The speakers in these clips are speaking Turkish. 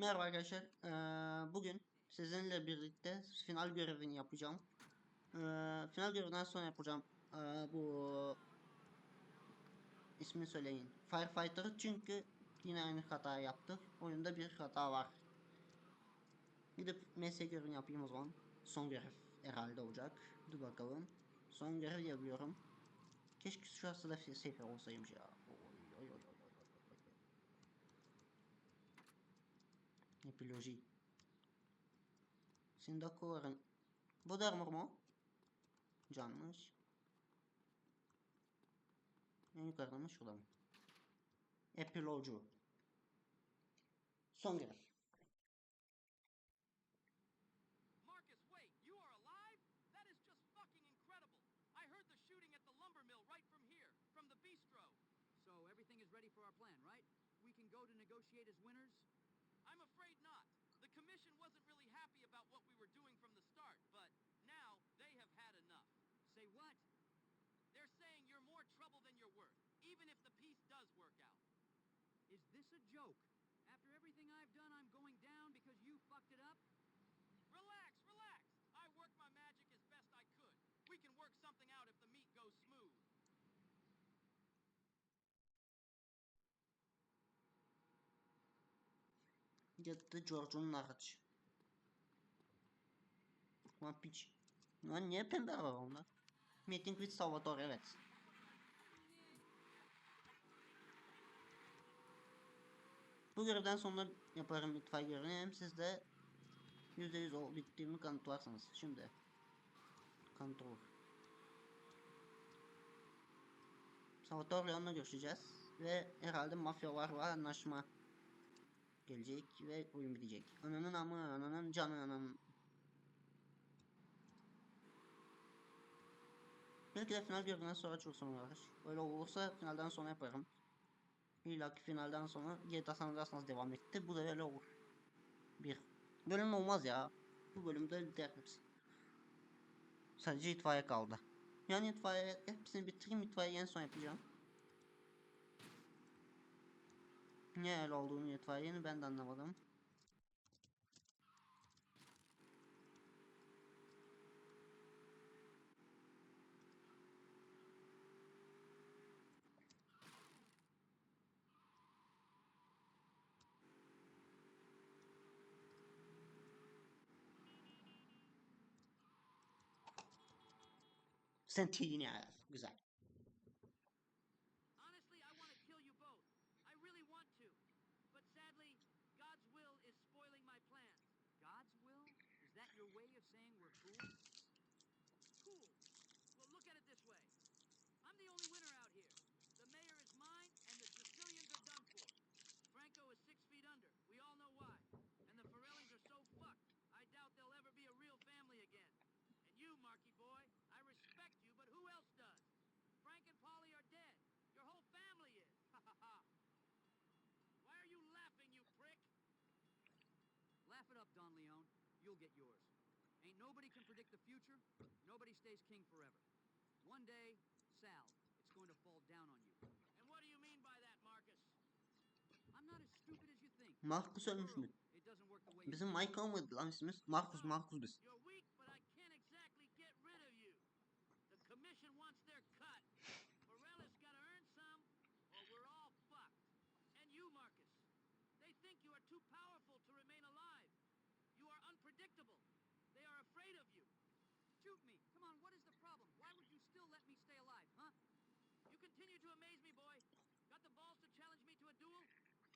Merhaba arkadaşlar. Ee, bugün sizinle birlikte final görevini yapacağım. Ee, final görevinden sonra yapacağım ee, bu ismini söyleyin. Firefighter'ı çünkü yine aynı hata yaptık. Oyunda bir hata var. Gidip MS görevini yapayım o zaman. Son görev herhalde olacak. Dur bakalım. Son görev yapıyorum. Keşke şu sırada sefer olsaymış ya. Oy, oy, oy, oy. Sindakoların. Bu da mu? Canmış. En yukarıda mı şurada mı? Epiloju. Son görev. Marcus, wait, you are alive? That is just fucking incredible. I heard the shooting at the lumber mill right from here, from the bistro. So everything is ready for our plan, right? We can go to negotiate as winners? Gitti George'un hariç. Lan piç. Lan niye pembe var onda? Meeting with Salvatore evet. Bu görevden sonra yaparım itfaiye görevini hem siz de %100 o bittiğimi kanıtlarsınız. Şimdi. Kontrol. Salvatore Leon'la görüşeceğiz. Ve herhalde mafyalarla anlaşma gelecek ve oyun bitecek. Ananın amı, ananın canı, ananın. Belki de final görevinden sonra çok sonra var. Öyle olursa finalden sonra yaparım. İlla ki finalden sonra GTA San Andreas'la devam etti. Bu da öyle olur. Bir. Bölüm olmaz ya. Bu bölümde biter hepsi. Sadece itfaiye kaldı. Yani itfaiye hepsini bitireyim itfaiyeyi en son yapacağım. Niye öyle olduğunu itfaiyenin ben de anlamadım. Sentinel. Güzel. Laugh it up, Don Leon. You'll get yours. Ain't nobody can predict the future. Nobody stays king forever. One day, Sal, it's going to fall down on you. And what do you mean by that, Marcus? I'm not as stupid as you think. Marcus ölmüş mü? Bizim. Michael mıydı lan ismimiz? Marcus, Marcus biz. Continue to amaze me, boy. Got the balls to challenge me to a duel?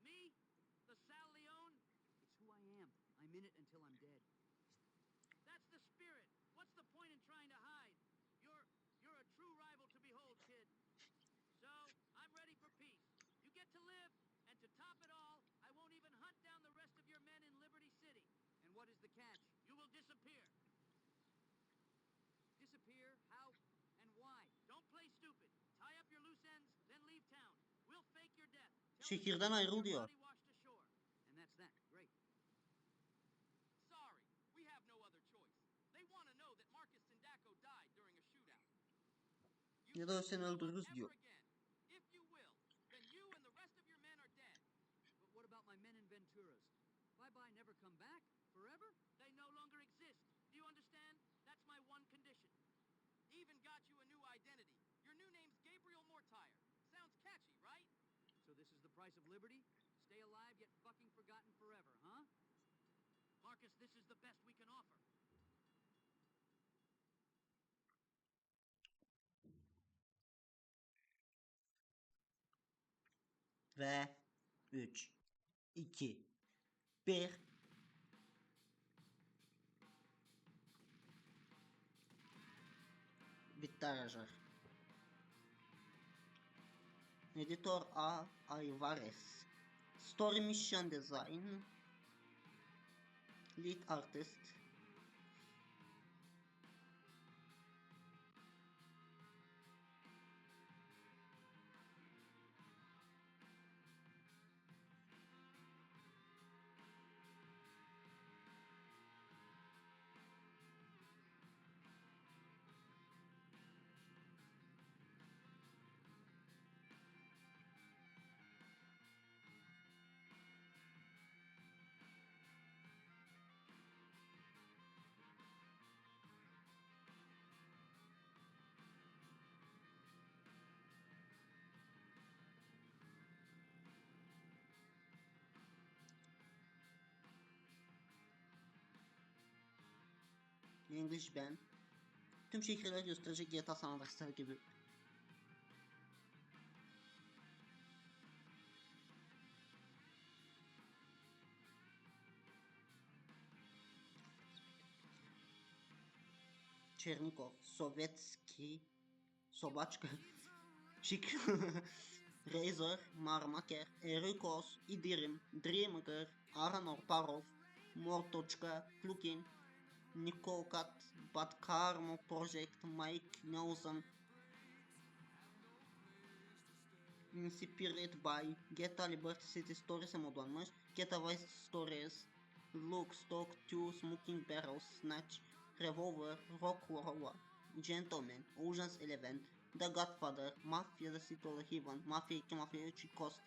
Me? The Sal Leone? It's who I am. I'm in it until I'm dead. That's the spirit. What's the point in trying to hide? You're you're a true rival to behold, kid. So I'm ready for peace. You get to live, and to top it all, I won't even hunt down the rest of your men in Liberty City. And what is the catch? You will disappear. Disappear? How and why? Don't play stupid. Tie up your loose ends, then leave town. We'll fake your death. Tell the Şehirden police ayrıl your diyor. body washed ashore. And that's that. Great. Sorry, we have no other choice. They want to know that Marcus Sindaco died during a shootout. You Ya da say seni no one öldürürüz ever diyor. again. If you will, then you and the rest of your men are dead. But what about my men in Venturas? If I Nearby never come back? Forever? They no longer exist. Do you understand? That's my one condition. Even got you a new identity. Your new name's Gabriel Mortire. Sounds catchy, right? So this is the price of liberty? Stay alive yet fucking forgotten forever, huh? Marcus, this is the best we can offer. Ve 3 2 1 Bitti arkadaşlar. Editor A. Alvarez. Story Mission Design. Lead Artist. English Ben. Tüm şehirler gösterecek GTA San Andreas'lar gibi. Chernikov, Sovetski, Sobaçka, Şik, Razor, Marmaker, Erikos, İdirim, Dreamger, Aranor Parov, Mortochka, Klukin, Nikokat, Batkarmo Project, Mike Nelson, Inspired by GTA Liberty Stories modlanmış, GTA Vice Stories, Look, Stock, Two, Smoking Barrels, Snatch, Revolver, Rock Rolla, Gentleman, Ocean's Eleven, The Godfather, Mafia The City of Heaven, Mafia 2, Mafia 3, Cost,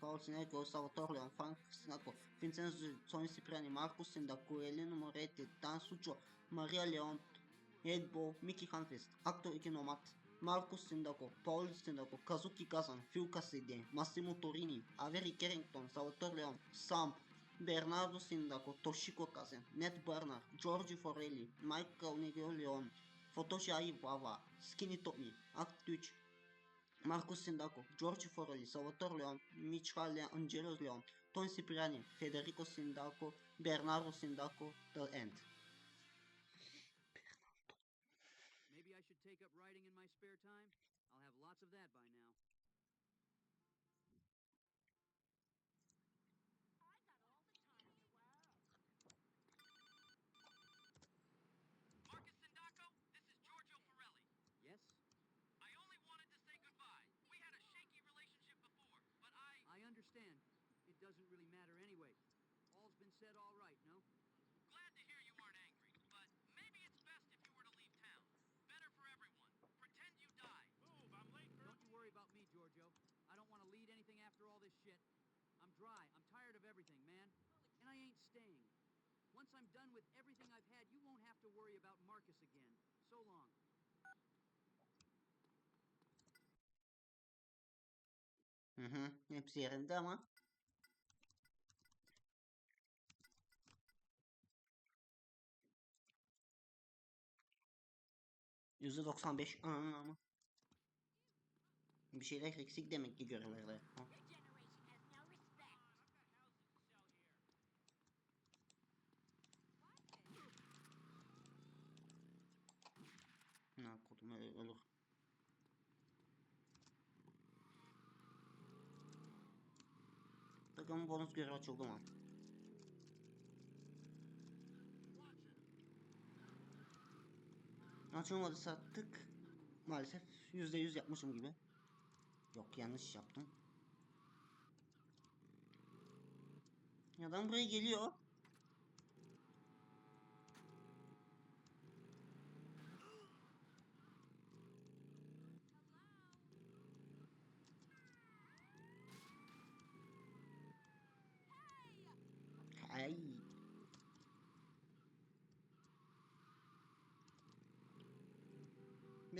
Paul Sineco, Salvatore Leon, Frank Sinaco, Vincenzo Tony Cipriani, Marcus Sindaco, Elena Moretti, Dan Succio, Maria Leon, Edbo, Mickey Hanfest, Actor 2 Nomad, Marcus Sindaco, Paul Sindaco, Kazuki Kazan, Phil Cassidy, Massimo Torini, Avery Carrington, Salvatore Leon, Sam, Bernardo Sindaco, Toshiko Kazan, Ned Bernard, Giorgio Forelli, Michael Negro Leon, Fotoshi Aibava, Skinny Tommy, Act 3, Marcus Sindaco, George Forelli, Salvatore Leon, Michele Angelo Leon, Tony Cipriani, Federico Sindaco, Bernardo Sindaco, The End. Said all right, no? Glad to hear you aren't angry, but maybe it's best if you were to leave town. Better for everyone. Pretend you died. Move, I'm late Don't you worry about me, Giorgio. I don't want to lead anything after all this shit. I'm dry. I'm tired of everything, man. And I ain't staying. Once I'm done with everything I've had, you won't have to worry about Marcus again. So long. Hı hı, hepsi yerinde ama. 95 Aa, ama. Bir şeyler eksik demek ki görevlerde. Ha. Ne kodum olur. Takımın bonus görevi açıldı mı? Açılmadı sattık. Maalesef %100 yapmışım gibi. Yok yanlış yaptım. Adam buraya geliyor.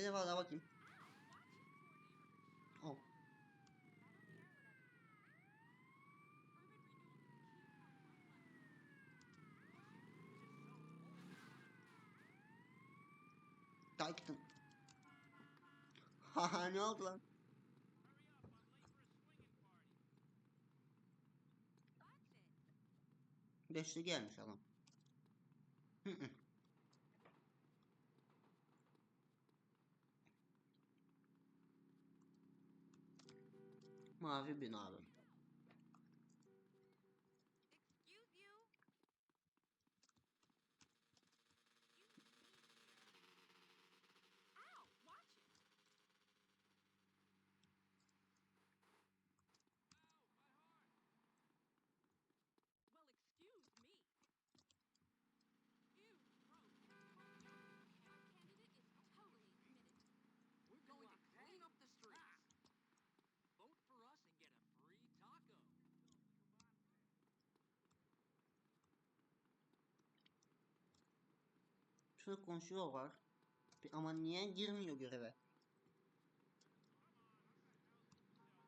Bir defa daha bakayım. Oh. Titan. Haha ne oldu lan? Beşli gelmiş adam. Hı. mavi binalar Şurada konuşuyorlar. Ama niye girmiyor göreve?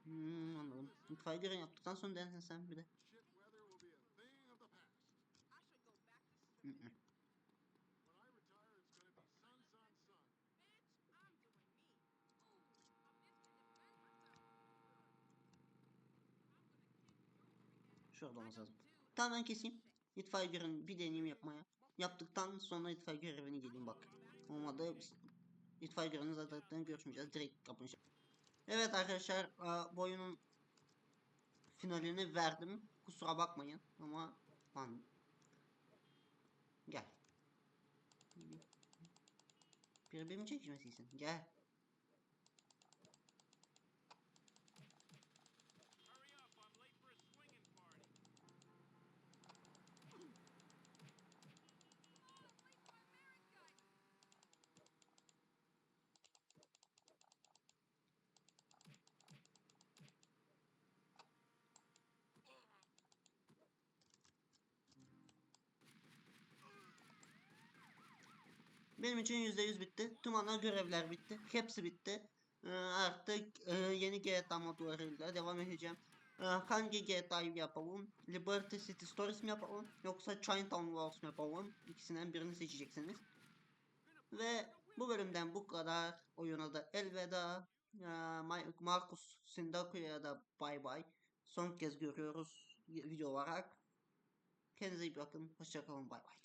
Hmm, anladım. İtfaiye görev yaptıktan sonra denesen sen bir de. Şurada olması lazım. Tamam ben keseyim. İtfaiye görevi bir deneyim yapmaya. Yaptıktan sonra itfaiye görevine geleyim bak. Olmadı itfaiye görevini zaten görüşmeyeceğiz. Direkt kapanacak. Evet arkadaşlar bu oyunun finalini verdim. Kusura bakmayın ama lan gel. Birbirini çekişmesiysin. Gel. Benim için %100 bitti. Tüm ana görevler bitti. Hepsi bitti. Ee, artık e, yeni GTA modlarıyla devam edeceğim. Ee, hangi GTA'yı yapalım? Liberty City Stories mi yapalım? Yoksa Chinatown Wars mı yapalım? İkisinden birini seçeceksiniz. Ve bu bölümden bu kadar. Oyuna da elveda. Ee, Ma- Marcus Sindaku'ya da bay bay. Son kez görüyoruz video olarak. Kendinize iyi bakın. Hoşçakalın. Bay bay.